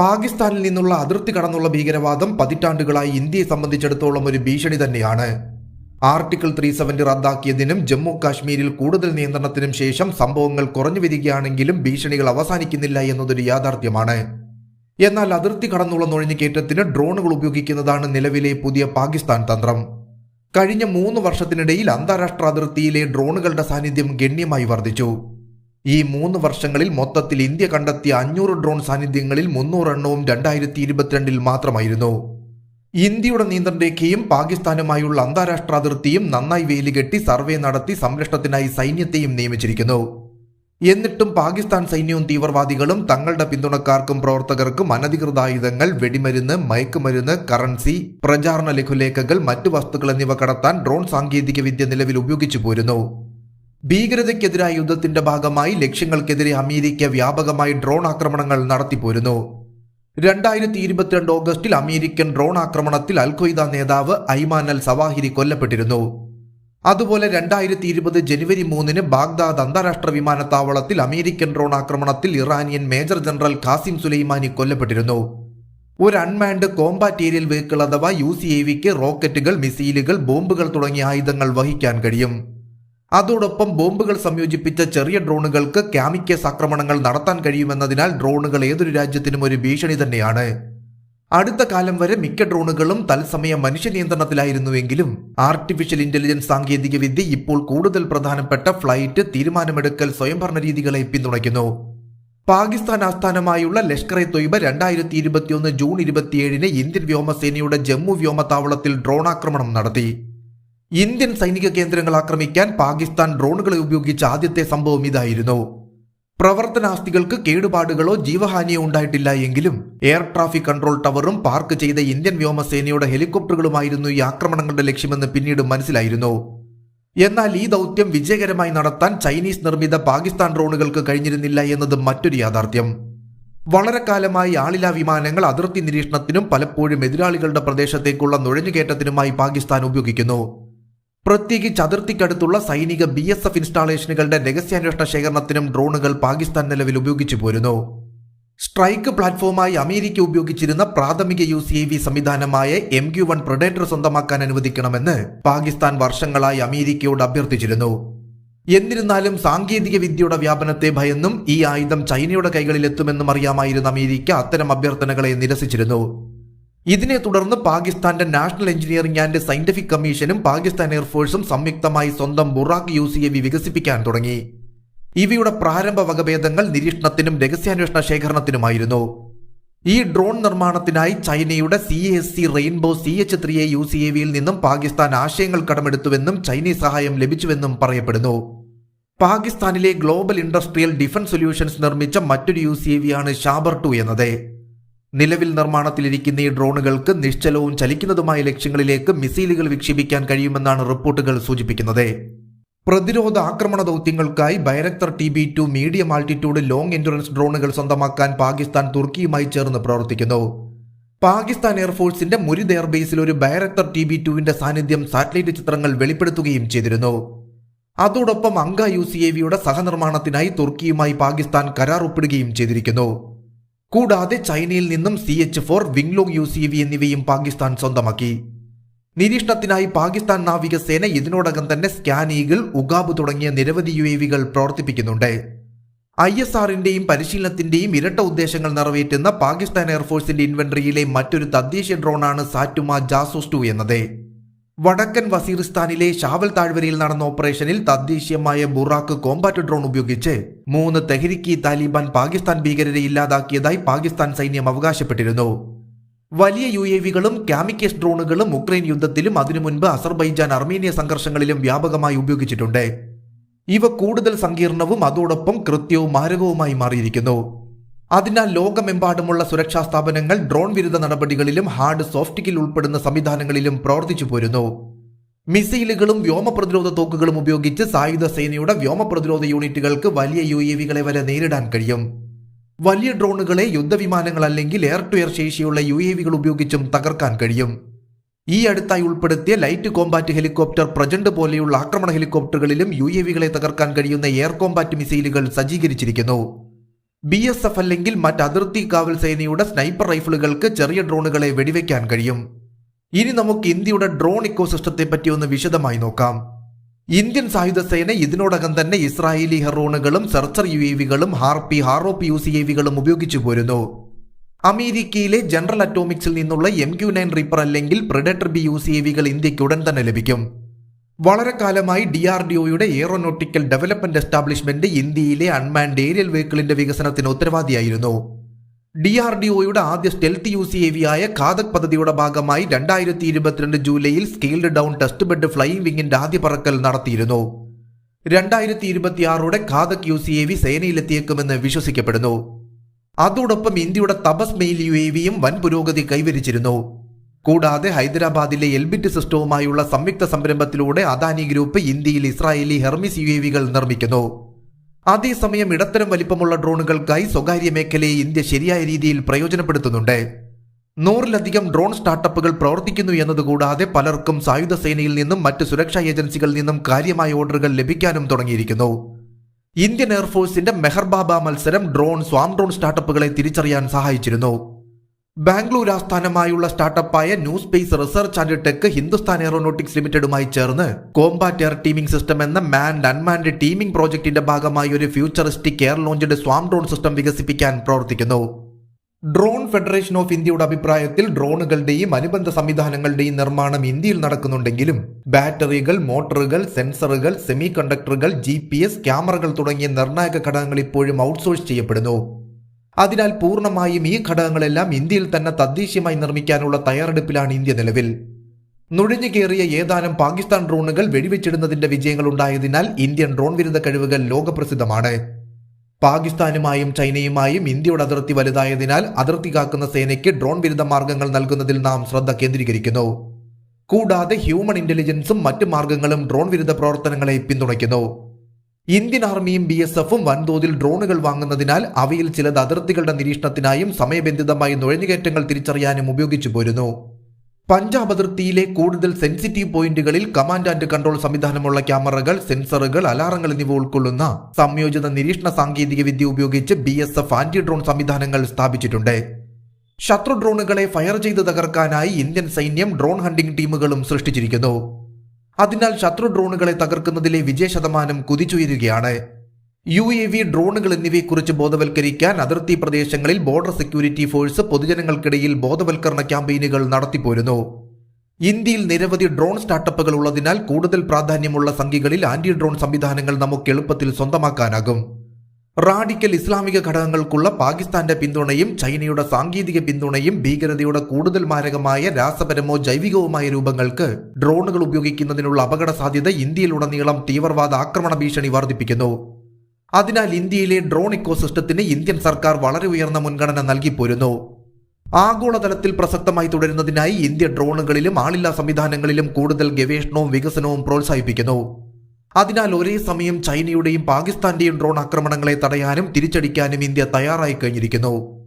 പാകിസ്ഥാനിൽ നിന്നുള്ള അതിർത്തി കടന്നുള്ള ഭീകരവാദം പതിറ്റാണ്ടുകളായി ഇന്ത്യയെ സംബന്ധിച്ചിടത്തോളം ഒരു ഭീഷണി തന്നെയാണ്. ആർട്ടിക്കിൾ ത്രീ സെവന്റി റദ്ദാക്കിയതിനും ജമ്മു കാശ്മീരിൽ കൂടുതൽ നിയന്ത്രണത്തിനും ശേഷം സംഭവങ്ങൾ കുറഞ്ഞു വരികയാണെങ്കിലും ഭീഷണികൾ അവസാനിക്കുന്നില്ല എന്നതൊരു യാഥാർത്ഥ്യമാണ്. എന്നാൽ അതിർത്തി കടന്നുള്ള നുഴഞ്ഞുകയറ്റത്തിന് ഡ്രോണുകൾ ഉപയോഗിക്കുന്നതാണ് നിലവിലെ പുതിയ പാകിസ്ഥാൻ തന്ത്രം. കഴിഞ്ഞ മൂന്ന് വർഷത്തിനിടയിൽ അന്താരാഷ്ട്ര അതിർത്തിയിലെ ഡ്രോണുകളുടെ സാന്നിധ്യം ഗണ്യമായി വർദ്ധിച്ചു. ഈ മൂന്ന് വർഷങ്ങളിൽ മൊത്തത്തിൽ ഇന്ത്യ കണ്ടെത്തിയ അഞ്ഞൂറ് ഡ്രോൺ സാന്നിധ്യങ്ങളിൽ മുന്നൂറെണ്ണവും രണ്ടായിരത്തി ഇരുപത്തിരണ്ടിൽ മാത്രമായിരുന്നു. ഇന്ത്യയുടെ നിയന്ത്രണരേഖയും പാകിസ്ഥാനുമായുള്ള അന്താരാഷ്ട്ര അതിർത്തിയും നന്നായി വേലികെട്ടി സർവേ നടത്തി സംരക്ഷണത്തിനായി സൈന്യത്തെയും നിയമിച്ചിരിക്കുന്നു. എന്നിട്ടും പാകിസ്ഥാൻ സൈന്യവും തീവ്രവാദികളും തങ്ങളുടെ പിന്തുണക്കാർക്കും പ്രവർത്തകർക്കും അനധികൃത ആയുധങ്ങൾ വെടിമരുന്ന് മയക്കുമരുന്ന് കറൻസി പ്രചാരണ ലഘുലേഖകൾ മറ്റു വസ്തുക്കൾ എന്നിവ കടത്താൻ ഡ്രോൺ സാങ്കേതികവിദ്യ നിലവിൽ ഉപയോഗിച്ചു പോരുന്നു ഭീകരതയ്ക്കെതിരായ യുദ്ധത്തിന്റെ ഭാഗമായി ലക്ഷ്യങ്ങൾക്കെതിരെ അമേരിക്ക വ്യാപകമായി ഡ്രോൺ ആക്രമണങ്ങൾ നടത്തിപ്പോരുന്നു. രണ്ടായിരത്തി ഇരുപത്തിരണ്ട് ഓഗസ്റ്റിൽ അമേരിക്കൻ ഡ്രോൺ ആക്രമണത്തിൽ അൽഖയ്ദ നേതാവ് ഐമാൻ അൽ സവാഹിരി കൊല്ലപ്പെട്ടിരുന്നു. അതുപോലെ രണ്ടായിരത്തി ഇരുപത് ജനുവരി മൂന്നിന് ബാഗ്ദാദ് അന്താരാഷ്ട്ര വിമാനത്താവളത്തിൽ അമേരിക്കൻ ഡ്രോൺ ആക്രമണത്തിൽ Iranian major general Qassem Soleimani കൊല്ലപ്പെട്ടിരുന്നു. ഒരു അൺമാൻഡ് കോമ്പാറ്റ് ഏരിയൽ വെഹിക്കിൾ അഥവാ യു സി എ വിക്ക് റോക്കറ്റുകൾ മിസൈലുകൾ ബോംബുകൾ തുടങ്ങിയ ആയുധങ്ങൾ വഹിക്കാൻ കഴിയും. അതോടൊപ്പം ബോംബുകൾ സംയോജിപ്പിച്ച ചെറിയ ഡ്രോണുകൾക്ക് ക്യാമിക്കസ് ആക്രമണങ്ങൾ നടത്താൻ കഴിയുമെന്നതിനാൽ ഡ്രോണുകൾ ഏതൊരു രാജ്യത്തിനും ഒരു ഭീഷണി തന്നെയാണ്. അടുത്ത കാലം വരെ മിക്ക ഡ്രോണുകളും തത്സമയ മനുഷ്യ നിയന്ത്രണത്തിലായിരുന്നുവെങ്കിലും ആർട്ടിഫിഷ്യൽ ഇന്റലിജൻസ് സാങ്കേതികവിദ്യ ഇപ്പോൾ കൂടുതൽ പ്രധാനപ്പെട്ട ഫ്ലൈറ്റ് തീരുമാനമെടുക്കൽ സ്വയംഭരണ രീതികളെ പിന്തുണയ്ക്കുന്നു. പാകിസ്ഥാൻ ആസ്ഥാനമായുള്ള ലഷ്കർ എ തൊയ്ബ രണ്ടായിരത്തി ഇരുപത്തിയൊന്ന് ജൂൺ ഇരുപത്തിയേഴിന് ഇന്ത്യൻ വ്യോമസേനയുടെ ജമ്മു വ്യോമത്താവളത്തിൽ ഡ്രോൺ ആക്രമണം നടത്തി. ഇന്ത്യൻ സൈനിക കേന്ദ്രങ്ങൾ ആക്രമിക്കാൻ പാകിസ്ഥാൻ ഡ്രോണുകളെ ഉപയോഗിച്ച ആദ്യത്തെ സംഭവം ഇതായിരുന്നു. പ്രവർത്തനാസ്തികൾക്ക് കേടുപാടുകളോ ജീവഹാനിയോ ഉണ്ടായിട്ടില്ല എങ്കിലും എയർ ട്രാഫിക് കൺട്രോൾ ടവറും പാർക്ക് ചെയ്ത ഇന്ത്യൻ വ്യോമസേനയുടെ ഹെലികോപ്റ്ററുകളുമായിരുന്നു ഈ ആക്രമണങ്ങളുടെ ലക്ഷ്യമെന്ന് പിന്നീട് മനസ്സിലായിരുന്നു. എന്നാൽ ഈ ദൗത്യം വിജയകരമായി നടത്താൻ ചൈനീസ് നിർമ്മിത പാകിസ്ഥാൻ ഡ്രോണുകൾക്ക് കഴിഞ്ഞിരുന്നില്ല എന്നത് മറ്റൊരു യാഥാർത്ഥ്യം. വളരെ കാലമായി ആളില്ലാ വിമാനങ്ങൾ അതിർത്തി നിരീക്ഷണത്തിനും പലപ്പോഴും എതിരാളികളുടെ പ്രദേശത്തേക്കുള്ള നുഴഞ്ഞുകയറ്റത്തിനുമായി പാകിസ്ഥാൻ ഉപയോഗിക്കുന്നു. പ്രത്യേകിച്ച് അതിർത്തിക്കടുത്തുള്ള സൈനിക ബി എസ് എഫ് ഇൻസ്റ്റാളേഷനുകളുടെ രഹസ്യാന്വേഷണ ശേഖരണത്തിനും ഡ്രോണുകൾ പാകിസ്ഥാൻ നിലവിൽ ഉപയോഗിച്ചു പോരുന്നു. സ്ട്രൈക്ക് പ്ലാറ്റ്ഫോമായി അമേരിക്ക ഉപയോഗിച്ചിരുന്ന പ്രാഥമിക യു സി വി സംവിധാനമായ എം ക്യു വൺ പ്രൊഡേറ്റർ സ്വന്തമാക്കാൻ അനുവദിക്കണമെന്ന് പാകിസ്ഥാൻ വർഷങ്ങളായി അമേരിക്കയോട് അഭ്യർത്ഥിച്ചിരുന്നു. എന്നിരുന്നാലും സാങ്കേതിക വിദ്യയുടെ വ്യാപനത്തെ ഭയന്നും ഈ ആയുധം ചൈനയുടെ കൈകളിലെത്തുമെന്നും അറിയാമായിരുന്ന അമേരിക്ക അത്തരം അഭ്യർത്ഥനകളെ നിരസിച്ചിരുന്നു. ഇതിനെ തുടർന്ന് പാകിസ്ഥാന്റെ നാഷണൽ എഞ്ചിനീയറിംഗ് ആൻഡ് സയന്റിഫിക് കമ്മീഷനും പാകിസ്ഥാൻ എയർഫോഴ്സും സംയുക്തമായി സ്വന്തം ബുറാഖ് യു സി വി വികസിപ്പിക്കാൻ തുടങ്ങി. ഇവയുടെ പ്രാരംഭ വകഭേദങ്ങൾ നിരീക്ഷണത്തിനും രഹസ്യാന്വേഷണ ശേഖരണത്തിനുമായിരുന്നു. ഈ ഡ്രോൺ നിർമ്മാണത്തിനായി ചൈനയുടെ C S C rainbow C H three A U C A വിയിൽ നിന്നും പാകിസ്ഥാൻ ആശയങ്ങൾ കടമെടുത്തുവെന്നും ചൈനീസ് സഹായം ലഭിച്ചുവെന്നും പറയപ്പെടുന്നു. പാകിസ്ഥാനിലെ ഗ്ലോബൽ ഇൻഡസ്ട്രിയൽ ഡിഫൻസ് സൊല്യൂഷൻസ് നിർമ്മിച്ച മറ്റൊരു യു സി എ വിയാണ് ഷാബർ ടു എന്നത്. നിലവിൽ നിർമ്മാണത്തിലിരിക്കുന്ന ഈ ഡ്രോണുകൾക്ക് നിശ്ചലവും ചലിക്കുന്നതുമായ ലക്ഷ്യങ്ങളിലേക്ക് മിസൈലുകൾ വിക്ഷേപിക്കാൻ കഴിയുമെന്നാണ് റിപ്പോർട്ടുകൾ സൂചിപ്പിക്കുന്നത്. പ്രതിരോധ ആക്രമണ ദൗത്യങ്ങൾക്കായി Bayraktar T B two medium altitude long endurance ഡ്രോണുകൾ സ്വന്തമാക്കാൻ പാകിസ്ഥാൻ തുർക്കിയുമായി ചേർന്ന് പ്രവർത്തിക്കുന്നു. പാകിസ്ഥാൻ എയർഫോഴ്സിന്റെ മുരിദ് എയർബേസിൽ ഒരു ബൈറക്തർ ടി ബി ടുവിന്റെ സാന്നിധ്യം സാറ്റലൈറ്റ് ചിത്രങ്ങൾ വെളിപ്പെടുത്തുകയും ചെയ്തിരുന്നു. അതോടൊപ്പം അങ്ക യു സി എ വിയുടെ സഹനിർമ്മാണത്തിനായി തുർക്കിയുമായി പാകിസ്ഥാൻ കരാർ ഒപ്പിടുകയും ചെയ്തിരിക്കുന്നു. കൂടാതെ ചൈനയിൽ നിന്നും C H four Wing Loong U C V എന്നിവയും പാകിസ്ഥാൻ സ്വന്തമാക്കി. നിരീക്ഷണത്തിനായി പാകിസ്ഥാൻ നാവികസേന ഇതിനോടകം തന്നെ സ്കാൻ ഈഗിൾ ഉഗാബ് തുടങ്ങിയ നിരവധി യു എ വികൾ പ്രവർത്തിപ്പിക്കുന്നുണ്ട്. ഐ എസ് ആറിന്റെയും പരിശീലനത്തിന്റെയും ഇരട്ട ഉദ്ദേശങ്ങൾ നിറവേറ്റുന്ന പാകിസ്ഥാൻ എയർഫോഴ്സിന്റെ ഇൻവെന്ററിയിലെ മറ്റൊരു തദ്ദേശീയ ഡ്രോണാണ് സാറ്റുമ ജാസൂസ് ടു എന്നത്. വടക്കൻ വസീറിസ്ഥാനിലെ ഷാവൽ താഴ്വരയിൽ നടന്ന ഓപ്പറേഷനിൽ തദ്ദേശീയമായ ബുറാക്ക് കോമ്പാറ്റ് ഡ്രോൺ ഉപയോഗിച്ച് മൂന്ന് തെഹരിക്കി താലിബാൻ പാകിസ്ഥാൻ ഭീകരരെ ഇല്ലാതാക്കിയതായി പാകിസ്ഥാൻ സൈന്യം അവകാശപ്പെട്ടിരുന്നു. വലിയ യു എ വികളും കാമിക്കേസ് ഡ്രോണുകളും ഉക്രൈൻ യുദ്ധത്തിലും അതിനു മുൻപ് അസർബൈജാൻ അർമേനിയ സംഘർഷങ്ങളിലും വ്യാപകമായി ഉപയോഗിച്ചിട്ടുണ്ട്. ഇവ കൂടുതൽ സങ്കീർണവും അതോടൊപ്പം കൃത്യവും മാരകവുമായി മാറിയിരിക്കുന്നു. അതിനാൽ ലോകമെമ്പാടുമുള്ള സുരക്ഷാ സ്ഥാപനങ്ങൾ ഡ്രോൺ വിരുദ്ധ നടപടികളിലും ഹാർഡ് സോഫ്റ്റിക്കിൽ ഉൾപ്പെടുന്ന സംവിധാനങ്ങളിലും പ്രവർത്തിച്ചു പോരുന്നു. മിസൈലുകളും വ്യോമ പ്രതിരോധ തോക്കുകളും ഉപയോഗിച്ച് സായുധ സേനയുടെ വ്യോമ പ്രതിരോധ യൂണിറ്റുകൾക്ക് വലിയ യു എ വികളെ വരെ നേരിടാൻ കഴിയും. വലിയ ഡ്രോണുകളെ യുദ്ധവിമാനങ്ങൾ അല്ലെങ്കിൽ എയർ ടു എയർ ശേഷിയുള്ള യു എ വികൾ ഉപയോഗിച്ചും തകർക്കാൻ കഴിയും. ഈ അടുത്തായി ഉൾപ്പെടുത്തിയ ലൈറ്റ് കോമ്പാറ്റ് ഹെലികോപ്റ്റർ പ്രജന്റ് പോലെയുള്ള ആക്രമണ ഹെലികോപ്റ്ററുകളിലും യു എ വികളെ തകർക്കാൻ കഴിയുന്ന എയർ കോമ്പാറ്റ് മിസൈലുകൾ സജ്ജീകരിച്ചിരിക്കുന്നു. ബി എസ് എഫ് അല്ലെങ്കിൽ മറ്റ് അതിർത്തി കാവൽ സേനയുടെ സ്നൈപ്പർ റൈഫിളുകൾക്ക് ചെറിയ ഡ്രോണുകളെ വെടിവെക്കാൻ കഴിയും. ഇനി നമുക്ക് ഇന്ത്യയുടെ ഡ്രോൺ ഇക്കോസിസ്റ്റത്തെ പറ്റി ഒന്ന് വിശദമായി നോക്കാം. ഇന്ത്യൻ സായുധ സേന ഇതിനോടകം തന്നെ ഇസ്രായേലി ഹെറോണുകളും searcher U A വികളും Harpy Harop U C A വികളും ഉപയോഗിച്ചു പോരുന്നു. അമേരിക്കയിലെ ജനറൽ അറ്റോമിക്സിൽ നിന്നുള്ള എം ക്യു നയൻ റിപ്പർ അല്ലെങ്കിൽ Predator B U C A വികൾ ഇന്ത്യയ്ക്ക് ഉടൻ തന്നെ ലഭിക്കും. വളരെ കാലമായി ഡി ആർ ഡി ഒയുടെ എയറോനോട്ടിക്കൽ ഡെവലപ്മെന്റ് എസ്റ്റാബ്ലിഷ്മെന്റ് ഇന്ത്യയിലെ അൺമാൻഡ് ഏരിയൽ വെഹിക്കിളിന്റെ വികസനത്തിന് ഉത്തരവാദിയായിരുന്നു. ഡി ആർ ഡി ഒയുടെ ആദ്യ stealth U C A V ആയ ഖാദക് പദ്ധതിയുടെ ഭാഗമായി രണ്ടായിരത്തി ഇരുപത്തിരണ്ട് ജൂലൈയിൽ scaled down test bed flying വിങ്ങിന്റെ ആദ്യ പറക്കൽ നടത്തിയിരുന്നു. രണ്ടായിരത്തി ഇരുപത്തിയാറോടെ Ghatak U C A V സേനയിലെത്തിയേക്കുമെന്ന് വിശ്വസിക്കപ്പെടുന്നു. അതോടൊപ്പം ഇന്ത്യയുടെ തപസ് മെയിൽ യു എ വിയും വൻ പുരോഗതി കൈവരിച്ചിരുന്നു. കൂടാതെ ഹൈദരാബാദിലെ എൽബിറ്റ് സിസ്റ്റവുമായുള്ള സംയുക്ത സംരംഭത്തിലൂടെ അദാനി ഗ്രൂപ്പ് ഇന്ത്യയിൽ ഇസ്രായേലി ഹെർമിസ് യു വികൾ നിർമ്മിക്കുന്നു. അതേസമയം ഇടത്തരം വലിപ്പമുള്ള ഡ്രോണുകൾക്കായി സ്വകാര്യ മേഖലയെ ഇന്ത്യ ശരിയായ രീതിയിൽ പ്രയോജനപ്പെടുത്തുന്നുണ്ട്. നൂറിലധികം ഡ്രോൺ സ്റ്റാർട്ടപ്പുകൾ പ്രവർത്തിക്കുന്നു എന്നതുകൂടാതെ പലർക്കും സായുധ സേനയിൽ നിന്നും മറ്റ് സുരക്ഷാ ഏജൻസികളിൽ നിന്നും കാര്യമായ ഓർഡറുകൾ ലഭിക്കാനും തുടങ്ങിയിരിക്കുന്നു. ഇന്ത്യൻ എയർഫോഴ്സിന്റെ മെഹർബാബ മത്സരം ഡ്രോൺ സ്വാം ഡ്രോൺ സ്റ്റാർട്ടപ്പുകളെ തിരിച്ചറിയാൻ സഹായിച്ചിരുന്നു. ബാംഗ്ലൂർ ആസ്ഥാനമായുള്ള സ്റ്റാർട്ടപ്പായ new space research and tech Hindustan aeronautics ലിമിറ്റഡുമായി ചേർന്ന് കോംബാറ്റ് എയർ ടീമിംഗ് സിസ്റ്റം എന്ന മാൻഡ് അൺമാൻഡ് ടീമിംഗ് പ്രോജക്ടിന്റെ ഭാഗമായി ഒരു futuristic air launched swarm drone system വികസിപ്പിക്കാൻ പ്രവർത്തിക്കുന്നു. ഡ്രോൺ ഫെഡറേഷൻ ഓഫ് ഇന്ത്യയുടെ അഭിപ്രായത്തിൽ ഡ്രോണുകളുടെയും അനുബന്ധ സംവിധാനങ്ങളുടെയും നിർമ്മാണം ഇന്ത്യയിൽ നടക്കുന്നുണ്ടെങ്കിലും ബാറ്ററികൾ മോട്ടോറുകൾ സെൻസറുകൾ സെമി കണ്ടക്ടറുകൾ ജി ക്യാമറകൾ തുടങ്ങിയ നിർണായക ഘടകങ്ങൾ ഇപ്പോഴും ഔട്ട്സോഴ്സ് ചെയ്യപ്പെടുന്നു. അതിനാൽ പൂർണമായും ഈ ഘടകങ്ങളെല്ലാം ഇന്ത്യയിൽ തന്നെ തദ്ദേശീയമായി നിർമ്മിക്കാനുള്ള തയ്യാറെടുപ്പിലാണ് ഇന്ത്യ നിലവിൽ. നുഴഞ്ഞു കയറിയ ഏതാനും പാകിസ്ഥാൻ ഡ്രോണുകൾ വെടിവെച്ചിടുന്നതിന്റെ വിജയങ്ങൾ ഉണ്ടായതിനാൽ ഇന്ത്യൻ ഡ്രോൺ വിരുദ്ധ കഴിവുകൾ ലോകപ്രസിദ്ധമാണ്. പാകിസ്ഥാനുമായും ചൈനയുമായും ഇന്ത്യയുടെ അതിർത്തി വലുതായതിനാൽ അതിർത്തി കാക്കുന്ന സേനയ്ക്ക് ഡ്രോൺ വിരുദ്ധ മാർഗങ്ങൾ നൽകുന്നതിൽ നാം ശ്രദ്ധ കേന്ദ്രീകരിക്കുന്നു. കൂടാതെ ഹ്യൂമൻ ഇന്റലിജൻസും മറ്റു മാർഗങ്ങളും ഡ്രോൺ വിരുദ്ധ പ്രവർത്തനങ്ങളെ പിന്തുണയ്ക്കുന്നു. ഇന്ത്യൻ ആർമിയും ബി എസ് എഫും വൻതോതിൽ ഡ്രോണുകൾ വാങ്ങുന്നതിനാൽ അവയിൽ ചിലത് അതിർത്തികളുടെ നിരീക്ഷണത്തിനായും സമയബന്ധിതമായി നുഴഞ്ഞുകയറ്റങ്ങൾ തിരിച്ചറിയാനും ഉപയോഗിച്ചു പോരുന്നു. പഞ്ചാബ് അതിർത്തിയിലെ കൂടുതൽ സെൻസിറ്റീവ് പോയിന്റുകളിൽ കമാൻഡ് ആൻഡ് കൺട്രോൾ സംവിധാനമുള്ള ക്യാമറകൾ സെൻസറുകൾ അലാറങ്ങൾ എന്നിവ ഉൾക്കൊള്ളുന്ന സംയോജിത നിരീക്ഷണ സാങ്കേതിക വിദ്യ ഉപയോഗിച്ച് B S F anti drone സംവിധാനങ്ങൾ സ്ഥാപിച്ചിട്ടുണ്ട്. ശത്രു ഡ്രോണുകളെ ഫയർ ചെയ്ത് തകർക്കാനായി ഇന്ത്യൻ സൈന്യം ഡ്രോൺ ഹണ്ടിംഗ് ടീമുകളും സൃഷ്ടിച്ചിരിക്കുന്നു. അതിനാൽ ശത്രു ഡ്രോണുകളെ തകർക്കുന്നതിലെ വിജയ ശതമാനം കുതിച്ചുയരുകയാണ്. യു എ വി ഡ്രോണുകൾ എന്നിവയെക്കുറിച്ച് ബോധവൽക്കരിക്കാൻ അതിർത്തി പ്രദേശങ്ങളിൽ ബോർഡർ സെക്യൂരിറ്റി ഫോഴ്സ് പൊതുജനങ്ങൾക്കിടയിൽ ബോധവൽക്കരണ ക്യാമ്പയിനുകൾ നടത്തിപ്പോരുന്നു. ഇന്ത്യയിൽ നിരവധി ഡ്രോൺ സ്റ്റാർട്ടപ്പുകൾ ഉള്ളതിനാൽ കൂടുതൽ പ്രാധാന്യമുള്ള സംഖ്യകളിൽ ആന്റി ഡ്രോൺ സംവിധാനങ്ങൾ നമുക്ക് എളുപ്പത്തിൽ സ്വന്തമാക്കാനാകും. റാഡിക്കൽ ഇസ്ലാമിക ഘടകങ്ങൾക്കുള്ള പാകിസ്ഥാന്റെ പിന്തുണയും ചൈനയുടെ സാങ്കേതിക പിന്തുണയും ഭീകരതയുടെ കൂടുതൽ മാരകമായ രാസപരമോ ജൈവികവുമായ രൂപങ്ങൾക്ക് ഡ്രോണുകൾ ഉപയോഗിക്കുന്നതിനുള്ള അപകട സാധ്യത ഇന്ത്യയിലുടനീളം തീവ്രവാദ ആക്രമണ ഭീഷണി വർദ്ധിപ്പിക്കുന്നു അതിനാൽ ഇന്ത്യയിലെ ഡ്രോൺ ഇക്കോസിസ്റ്റത്തിന് ഇന്ത്യൻ സർക്കാർ വളരെ ഉയർന്ന മുൻഗണന നൽകിപ്പോരുന്നു. ആഗോളതലത്തിൽ പ്രസക്തമായി തുടരുന്നതിനായി ഇന്ത്യ ഡ്രോണുകളിലും ആളില്ലാ സംവിധാനങ്ങളിലും കൂടുതൽ ഗവേഷണവും വികസനവും പ്രോത്സാഹിപ്പിക്കുന്നു. അതിനാൽ ഒരേ സമയം ചൈനയുടെയും പാകിസ്ഥാന്റെയും ഡ്രോൺ ആക്രമണങ്ങളെ തടയാനും തിരിച്ചടിക്കാനും ഇന്ത്യ തയ്യാറായി കഴിഞ്ഞിരിക്കുന്നു.